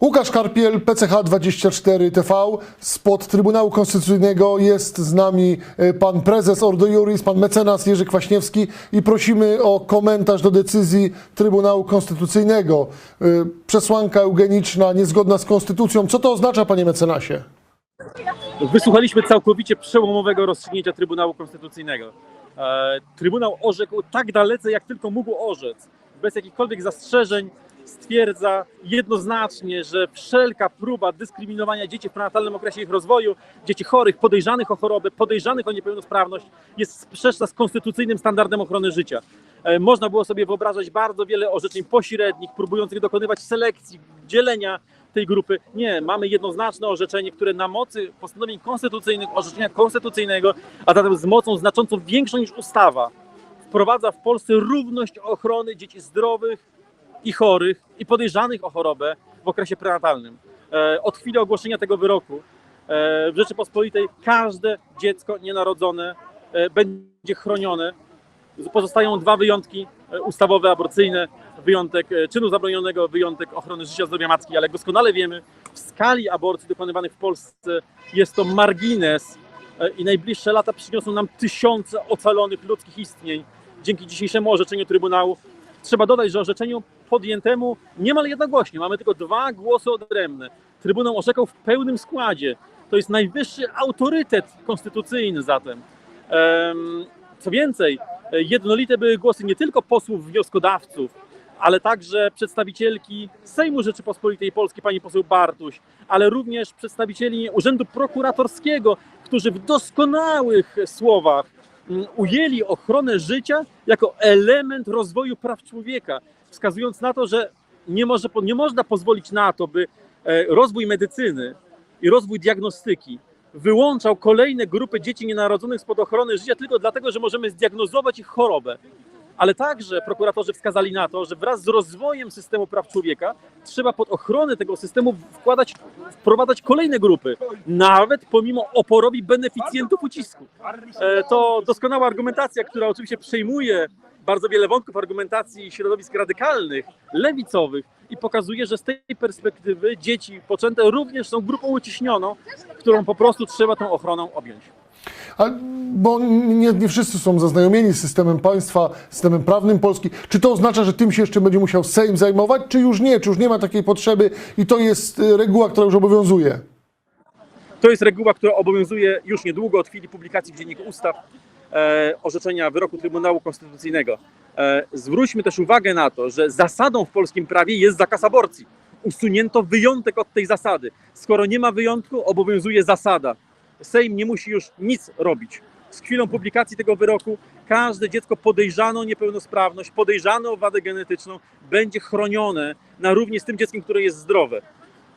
Łukasz Karpiel, PCH24 TV. Spod Trybunału Konstytucyjnego jest z nami e, pan prezes Ordo Juris, pan mecenas Jerzy Kwaśniewski i prosimy o komentarz do decyzji Trybunału Konstytucyjnego. E, Przesłanka eugeniczna niezgodna z konstytucją. Co to oznacza, panie mecenasie? Wysłuchaliśmy całkowicie przełomowego rozstrzygnięcia Trybunału Konstytucyjnego. E, Trybunał orzekł tak dalece, jak tylko mógł orzec, bez jakichkolwiek zastrzeżeń, stwierdza jednoznacznie, że wszelka próba dyskryminowania dzieci w prenatalnym okresie ich rozwoju, dzieci chorych, podejrzanych o chorobę, podejrzanych o niepełnosprawność, jest sprzeczna z konstytucyjnym standardem ochrony życia. E, Można było sobie wyobrażać bardzo wiele orzeczeń pośrednich, próbujących dokonywać selekcji, dzielenia tej grupy. Nie, mamy jednoznaczne orzeczenie, które na mocy postanowień konstytucyjnych, orzeczenia konstytucyjnego, a zatem z mocą znacząco większą niż ustawa, wprowadza w Polsce równość ochrony dzieci zdrowych i chorych i podejrzanych o chorobę w okresie prenatalnym. E, Od chwili ogłoszenia tego wyroku e, w Rzeczypospolitej każde dziecko nienarodzone e, będzie chronione. Pozostają dwa wyjątki ustawowe, aborcyjne, wyjątek czynu zabronionego, wyjątek ochrony życia, zdrowia matki, ale jak doskonale wiemy, w skali aborcji dokonywanych w Polsce jest to margines i najbliższe lata przyniosą nam tysiące ocalonych ludzkich istnień dzięki dzisiejszemu orzeczeniu Trybunału. Trzeba dodać, że orzeczeniu podjętemu niemal jednogłośnie, mamy tylko dwa głosy odrębne. Trybunał orzekał w pełnym składzie. To jest najwyższy autorytet konstytucyjny zatem. Em, Co więcej, jednolite były głosy nie tylko posłów wnioskodawców, ale także przedstawicielki Sejmu Rzeczypospolitej Polskiej, pani poseł Bartuś, ale również przedstawicieli Urzędu Prokuratorskiego, którzy w doskonałych słowach ujęli ochronę życia jako element rozwoju praw człowieka, wskazując na to, że nie, może, nie można pozwolić na to, by e, rozwój medycyny i rozwój diagnostyki wyłączał kolejne grupy dzieci nienarodzonych spod ochrony życia tylko dlatego, że możemy zdiagnozować ich chorobę. Ale także prokuratorzy wskazali na to, że wraz z rozwojem systemu praw człowieka trzeba pod ochronę tego systemu wkładać, wprowadzać kolejne grupy, nawet pomimo oporowi beneficjentów ucisku. E, To doskonała argumentacja, która oczywiście przejmuje bardzo wiele wątków argumentacji środowisk radykalnych, lewicowych i pokazuje, że z tej perspektywy dzieci poczęte również są grupą uciśnioną, którą po prostu trzeba tą ochroną objąć. Bo nie, nie wszyscy są zaznajomieni z systemem państwa, systemem prawnym Polski. Czy to oznacza, że tym się jeszcze będzie musiał Sejm zajmować, czy już nie? Czy już nie ma takiej potrzeby i to jest e, reguła, która już obowiązuje? To jest reguła, która obowiązuje już niedługo od chwili publikacji w Dzienniku Ustaw e, orzeczenia wyroku Trybunału Konstytucyjnego. E, zwróćmy też uwagę na to, że zasadą w polskim prawie jest zakaz aborcji. Usunięto wyjątek od tej zasady. Skoro nie ma wyjątku, obowiązuje zasada. Sejm nie musi już nic robić. Z chwilą publikacji tego wyroku każde dziecko podejrzane o niepełnosprawność, podejrzane o wadę genetyczną będzie chronione na równi z tym dzieckiem, które jest zdrowe.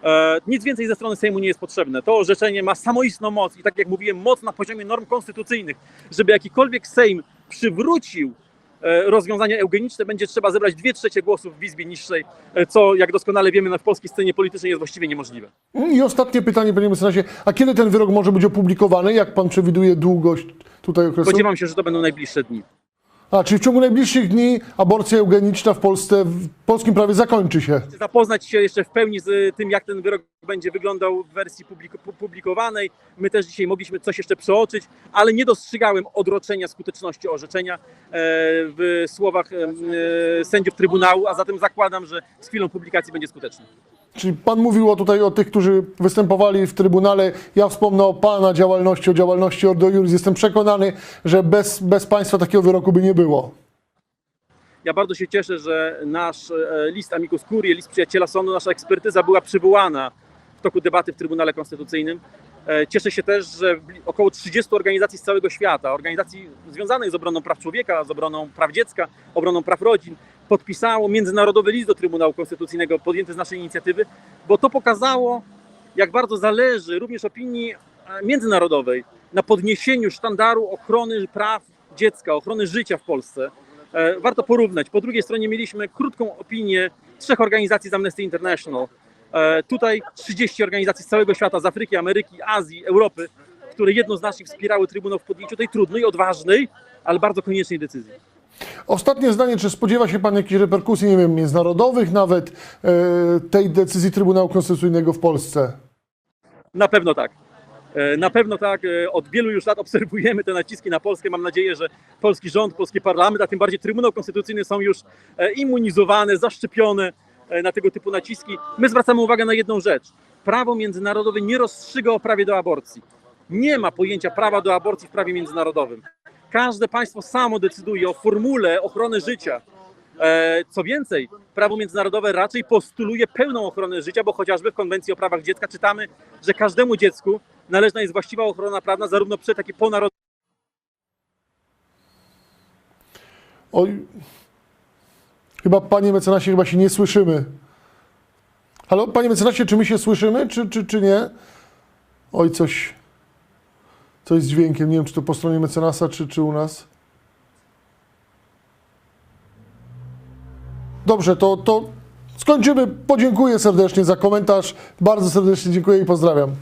E, Nic więcej ze strony Sejmu nie jest potrzebne. To orzeczenie ma samoistną moc i tak jak mówiłem, moc na poziomie norm konstytucyjnych. Żeby jakikolwiek Sejm przywrócił e, rozwiązania eugeniczne, będzie trzeba zebrać dwie trzecie głosów w Izbie Niższej, e, co jak doskonale wiemy na polskiej scenie politycznej jest właściwie niemożliwe. I ostatnie pytanie, panie mecenasie. A kiedy ten wyrok może być opublikowany? Jak pan przewiduje długość tutaj okresu? Spodziewam się, że to będą najbliższe dni. A, czyli w ciągu najbliższych dni aborcja eugeniczna w Polsce, w polskim prawie zakończy się. zapoznać się jeszcze w pełni z tym, jak ten wyrok będzie wyglądał w wersji publik- pu- publikowanej. My też dzisiaj mogliśmy coś jeszcze przeoczyć, ale nie dostrzegałem odroczenia skuteczności orzeczenia e, w słowach e, sędziów Trybunału, a zatem zakładam, że z chwilą publikacji będzie skuteczny. Czyli pan mówił o tutaj o tych, którzy występowali w Trybunale. Ja wspomnę o pana działalności, o działalności Ordo Juris. Jestem przekonany, że bez, bez państwa takiego wyroku by nie było. Ja bardzo się cieszę, że nasz e, list amicus curiae, list przyjaciela sądu, nasza ekspertyza była przywołana w toku debaty w Trybunale Konstytucyjnym. E, Cieszę się też, że około 30 organizacji z całego świata, organizacji związanych z obroną praw człowieka, z obroną praw dziecka, obroną praw rodzin, podpisało międzynarodowy list do Trybunału Konstytucyjnego podjęty z naszej inicjatywy, bo to pokazało, jak bardzo zależy również opinii e, międzynarodowej na podniesieniu sztandaru ochrony praw dziecka, ochrony życia w Polsce. E, Warto porównać. Po drugiej stronie mieliśmy krótką opinię trzech organizacji z Amnesty International. E, Tutaj 30 organizacji z całego świata, z Afryki, Ameryki, Azji, Europy, które jednoznacznie wspierały Trybunał w podjęciu tej trudnej, odważnej, ale bardzo koniecznej decyzji. Ostatnie zdanie, czy spodziewa się Pan jakichś reperkusji, nie wiem, międzynarodowych nawet e, tej decyzji Trybunału Konstytucyjnego w Polsce? Na pewno tak. E, Na pewno tak. E, Od wielu już lat obserwujemy te naciski na Polskę. Mam nadzieję, że polski rząd, polski parlament, a tym bardziej Trybunał Konstytucyjny są już immunizowane, zaszczepione na tego typu naciski. My zwracamy uwagę na jedną rzecz. Prawo międzynarodowe nie rozstrzyga o prawie do aborcji. Nie ma pojęcia prawa do aborcji w prawie międzynarodowym. Każde państwo samo decyduje o formule ochrony życia. E, Co więcej, prawo międzynarodowe raczej postuluje pełną ochronę życia, bo chociażby w Konwencji o prawach dziecka czytamy, że każdemu dziecku należna jest właściwa ochrona prawna zarówno przed, jak i po narodzeniu. Oj, chyba Panie Mecenasie, chyba się nie słyszymy. Halo, Panie Mecenasie, czy my się słyszymy, czy, czy, czy nie? Oj, coś, coś z dźwiękiem, nie wiem, czy to po stronie mecenasa, czy, czy u nas. Dobrze, to, to skończymy. Podziękuję serdecznie za komentarz. Bardzo serdecznie dziękuję i pozdrawiam.